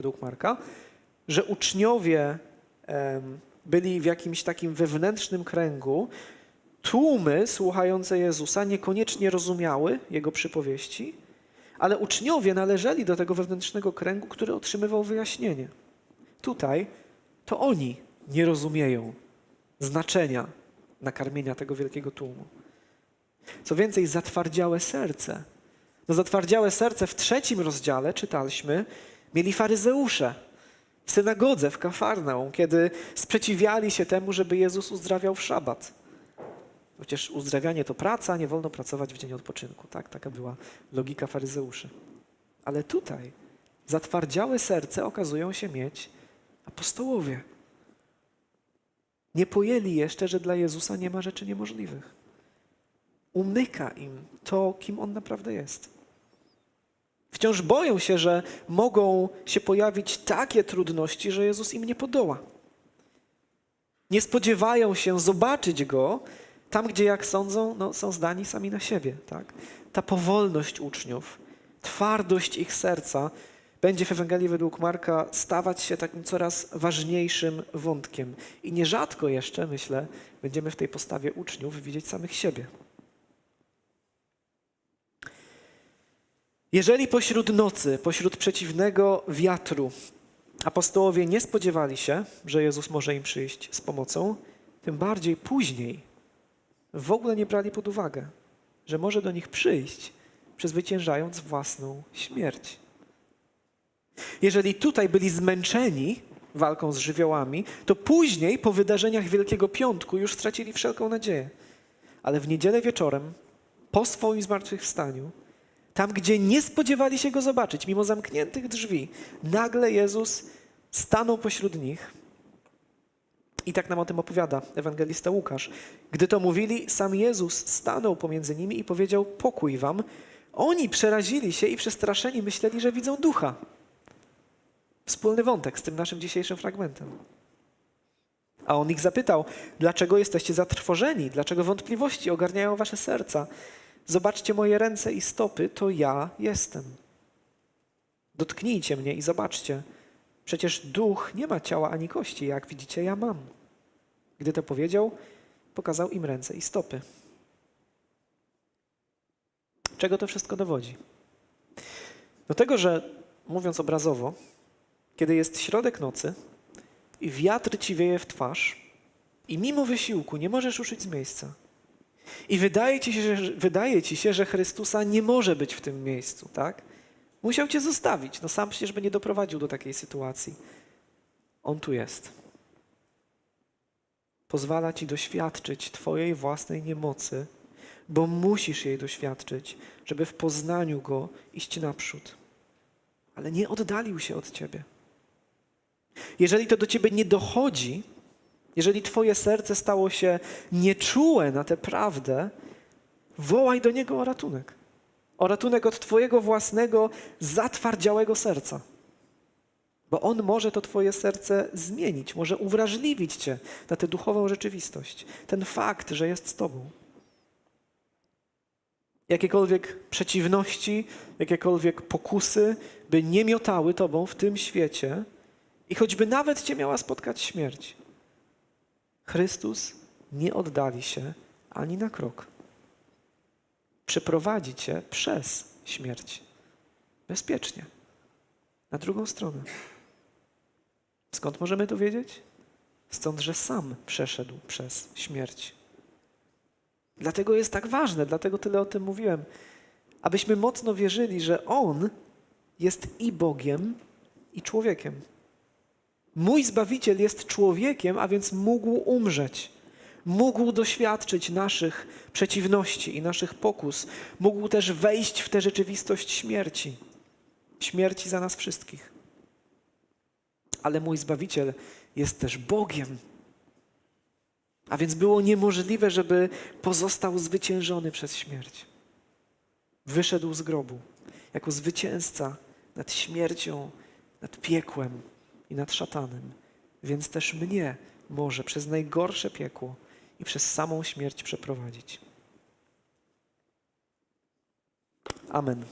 według Marka, że uczniowie byli w jakimś takim wewnętrznym kręgu, tłumy słuchające Jezusa niekoniecznie rozumiały Jego przypowieści, ale uczniowie należeli do tego wewnętrznego kręgu, który otrzymywał wyjaśnienie. Tutaj to oni nie rozumieją znaczenia nakarmienia tego wielkiego tłumu. Co więcej, zatwardziałe serce. No zatwardziałe serce w trzecim rozdziale czytaliśmy, mieli faryzeusze w synagodze w Kafarnaum, kiedy sprzeciwiali się temu, żeby Jezus uzdrawiał w szabat. Przecież uzdrawianie to praca, nie wolno pracować w dzień odpoczynku. Tak? Taka była logika faryzeuszy. Ale tutaj zatwardziałe serce okazują się mieć apostołowie. Nie pojęli jeszcze, że dla Jezusa nie ma rzeczy niemożliwych. Umyka im to, kim On naprawdę jest. Wciąż boją się, że mogą się pojawić takie trudności, że Jezus im nie podoła. Nie spodziewają się zobaczyć Go tam, gdzie, jak sądzą, no, są zdani sami na siebie. Tak? Ta powolność uczniów, twardość ich serca będzie w Ewangelii według Marka stawać się takim coraz ważniejszym wątkiem. I nierzadko jeszcze, myślę, będziemy w tej postawie uczniów widzieć samych siebie. Jeżeli pośród nocy, pośród przeciwnego wiatru, apostołowie nie spodziewali się, że Jezus może im przyjść z pomocą, tym bardziej później w ogóle nie brali pod uwagę, że może do nich przyjść, przezwyciężając własną śmierć. Jeżeli tutaj byli zmęczeni walką z żywiołami, to później, po wydarzeniach Wielkiego Piątku, już stracili wszelką nadzieję. Ale w niedzielę wieczorem, po swoim zmartwychwstaniu, tam, gdzie nie spodziewali się go zobaczyć, mimo zamkniętych drzwi, nagle Jezus stanął pośród nich. I tak nam o tym opowiada ewangelista Łukasz. Gdy to mówili, sam Jezus stanął pomiędzy nimi i powiedział: Pokój wam. Oni przerazili się i przestraszeni myśleli, że widzą ducha. Wspólny wątek z tym naszym dzisiejszym fragmentem. A on ich zapytał: Dlaczego jesteście zatrwożeni? Dlaczego wątpliwości ogarniają wasze serca? Zobaczcie moje ręce i stopy, to ja jestem. Dotknijcie mnie i zobaczcie. Przecież duch nie ma ciała ani kości, jak widzicie, ja mam. Gdy to powiedział, pokazał im ręce i stopy. Czego to wszystko dowodzi? Do tego, że mówiąc obrazowo, kiedy jest środek nocy i wiatr ci wieje w twarz i mimo wysiłku nie możesz ruszyć z miejsca, i wydaje ci, się, że, wydaje ci się, że Chrystusa nie może być w tym miejscu, tak? Musiał cię zostawić. No sam przecież by nie doprowadził do takiej sytuacji. On tu jest. Pozwala ci doświadczyć Twojej własnej niemocy, bo musisz jej doświadczyć, żeby w poznaniu Go iść naprzód. Ale nie oddalił się od Ciebie. Jeżeli to do Ciebie nie dochodzi, jeżeli Twoje serce stało się nieczułe na tę prawdę, wołaj do Niego o ratunek. O ratunek od Twojego własnego, zatwardziałego serca. Bo On może to Twoje serce zmienić, może uwrażliwić Cię na tę duchową rzeczywistość, ten fakt, że jest z Tobą. Jakiekolwiek przeciwności, jakiekolwiek pokusy, by nie miotały Tobą w tym świecie i choćby nawet Cię miała spotkać śmierć. Chrystus nie oddali się ani na krok. Przeprowadzi cię przez śmierć. Bezpiecznie. Na drugą stronę. Skąd możemy to wiedzieć? Stąd, że sam przeszedł przez śmierć. Dlatego jest tak ważne, dlatego tyle o tym mówiłem, abyśmy mocno wierzyli, że On jest i Bogiem, i człowiekiem. Mój Zbawiciel jest człowiekiem, a więc mógł umrzeć. Mógł doświadczyć naszych przeciwności i naszych pokus. Mógł też wejść w tę rzeczywistość śmierci. Śmierci za nas wszystkich. Ale mój Zbawiciel jest też Bogiem. A więc było niemożliwe, żeby pozostał zwyciężony przez śmierć. Wyszedł z grobu jako zwycięzca nad śmiercią, nad piekłem i nad szatanem, więc też mnie może przez najgorsze piekło i przez samą śmierć przeprowadzić. Amen.